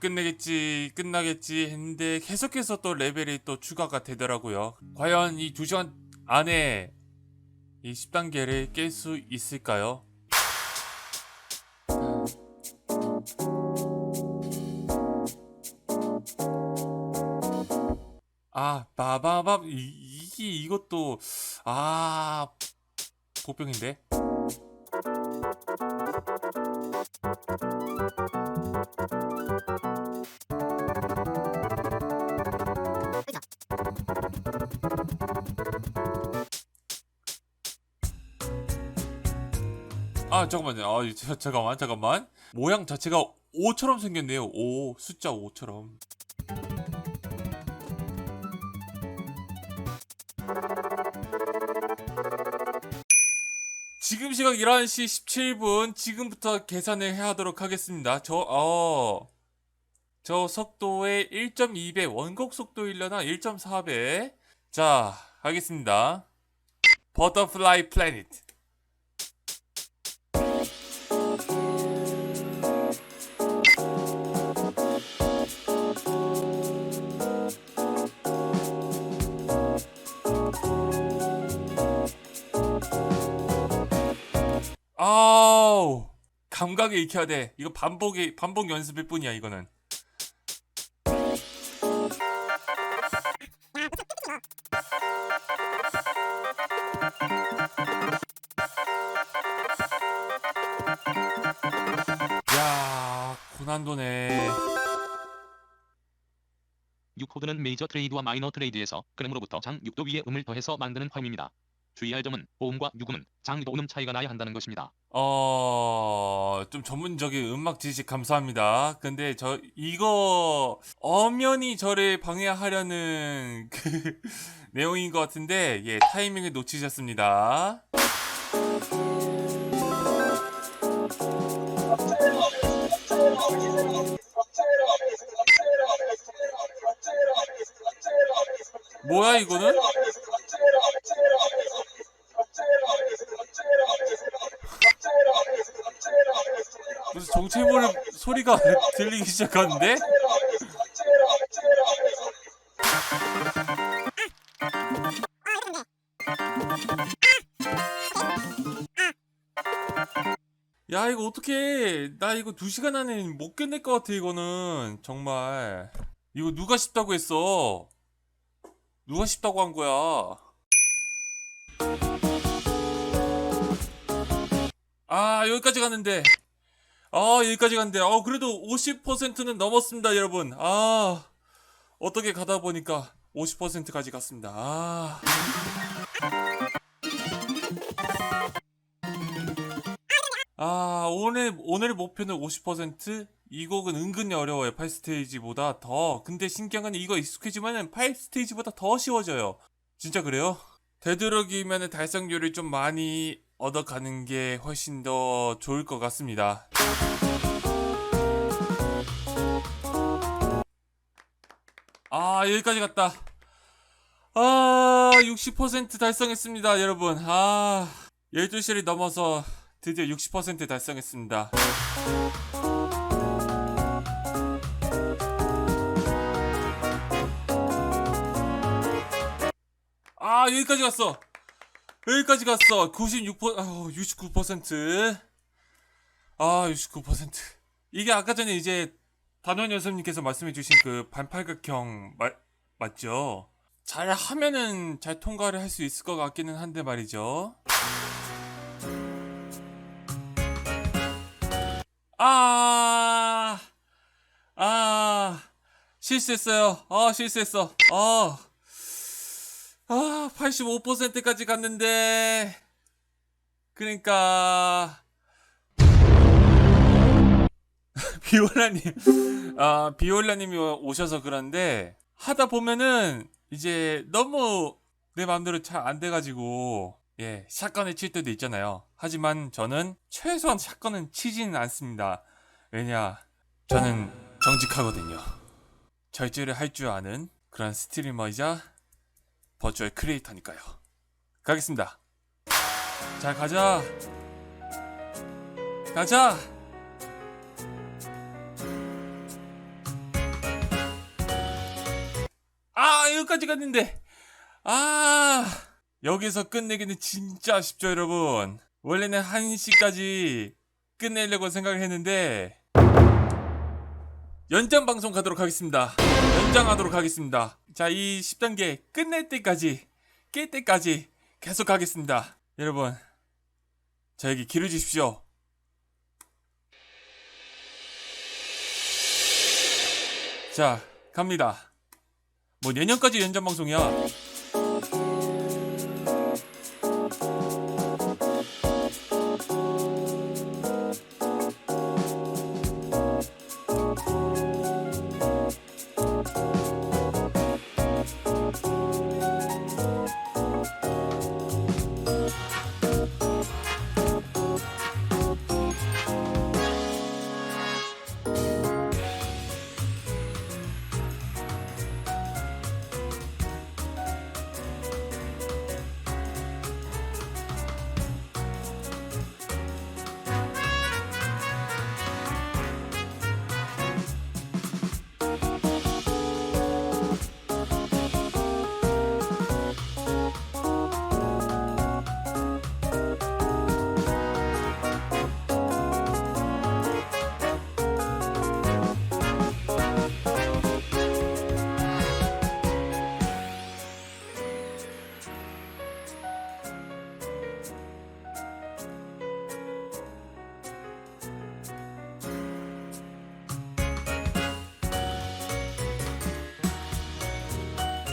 끝내겠지 끝나겠지 했는데 계속해서 또 레벨이 또 추가가 되더라고요 과연 이 2시간 안에 이 10단계를 깰 수 있을까요? 아 바바밥 이, 이게 이것도 아 보병인데 아 잠깐만요. 아 이- 자, 잠깐만 잠깐만. 모양 자체가 5처럼 생겼네요. 5 숫자 5처럼 지금 시각 11시 17분 지금부터 계산을 해야 하도록 하겠습니다. 저 어. 저 속도의 1.2배 원곡 속도이려나? 1.4배. 자 하겠습니다. 버터플라이 플래닛 아우 감각을 익혀야 돼. 이거 반복이 반복 연습일 뿐이야 이거는. 야 고난도네. 6코드는 메이저 트레이드와 마이너 트레이드에서 그램으로부터 장 6도 위에 음을 더해서 만드는 화음입니다. 주의할 점은 보음과 유음은 장 6도 음 차이가 나야 한다는 것입니다. 어, 좀 전문적인 음악 지식 감사합니다. 근데 저, 이거, 엄연히 저를 방해하려는 그 내용인 것 같은데, 예, 타이밍을 놓치셨습니다. 뭐야, 이거는? 무슨 정체모를 소리가 들리기 시작하는데? 야 이거 어떡해. 나 이거 2시간 안에 못 끝낼 것 같아 이거는. 정말. 이거 누가 쉽다고 했어? 누가 쉽다고 한 거야? 아 여기까지 갔는데 아 여기까지 갔는데 어 그래도 50%는 넘었습니다 여러분 아 어떻게 가다 보니까 50%까지 갔습니다 아 아, 오늘, 오늘 목표는 50%? 이 곡은 은근히 어려워요. 8스테이지보다 더. 근데 신기한 건 이거 익숙해지면은 8스테이지보다 더 쉬워져요. 진짜 그래요? 되도록이면 달성률을 좀 많이 얻어가는 게 훨씬 더 좋을 것 같습니다. 아, 여기까지 갔다. 아, 60% 달성했습니다, 여러분. 아, 12시를 넘어서 드디어 60% 달성했습니다. 아, 여기까지 갔어. 여기까지 갔어. 96%, 아, 69%. 아, 69%. 이게 아까 전에 이제 단원 여사님께서 말씀해주신 그 반팔각형 마, 맞죠? 잘 하면은 잘 통과를 할 수 있을 것 같기는 한데 말이죠. 아, 아, 실수했어요. 아, 실수했어. 아, 아, 85%까지 갔는데, 그러니까, 비올라님, 아, 비올라님이 오셔서 그런데, 하다 보면은, 이제 너무 내 마음대로 잘 안 돼가지고, 예, 샷건을 칠 때도 있잖아요. 하지만 저는 최소한 샷건은 치지는 않습니다. 왜냐, 저는 정직하거든요. 절제를 할 줄 아는 그런 스트리머이자 버추얼 크리에이터니까요. 가겠습니다. 자, 가자. 가자. 아, 여기까지 갔는데. 아, 여기서 끝내기는 진짜 아쉽죠, 여러분. 원래는 1시까지 끝내려고 생각을 했는데 연장 방송 가도록 하겠습니다. 연장하도록 하겠습니다. 자 이 10단계 끝낼 때까지 깰 때까지 계속 가겠습니다. 여러분 저에게 기회 주십시오. 자 갑니다. 뭐 내년까지 연장 방송이야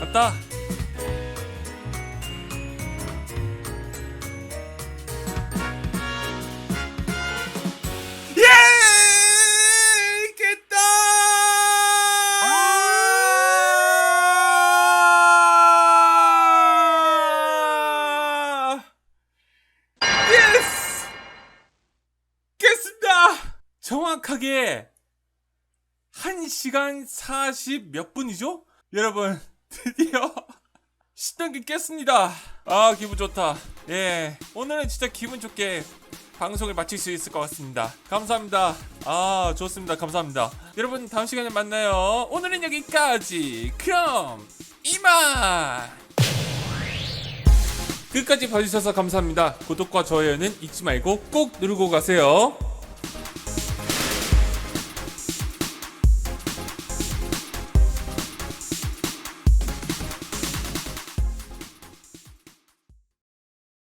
갔다 예! 깼다! 예스! 깼습니다! 정확하게 1시간 40 몇 분이죠? 여러분, 드디어 10단계 깼습니다. 아, 기분 좋다. 예. 오늘은 진짜 기분 좋게 방송을 마칠 수 있을 것 같습니다. 감사합니다. 아, 좋습니다. 감사합니다. 여러분, 다음 시간에 만나요. 오늘은 여기까지. 그럼, 이만! 끝까지 봐주셔서 감사합니다. 구독과 좋아요는 잊지 말고 꼭 누르고 가세요.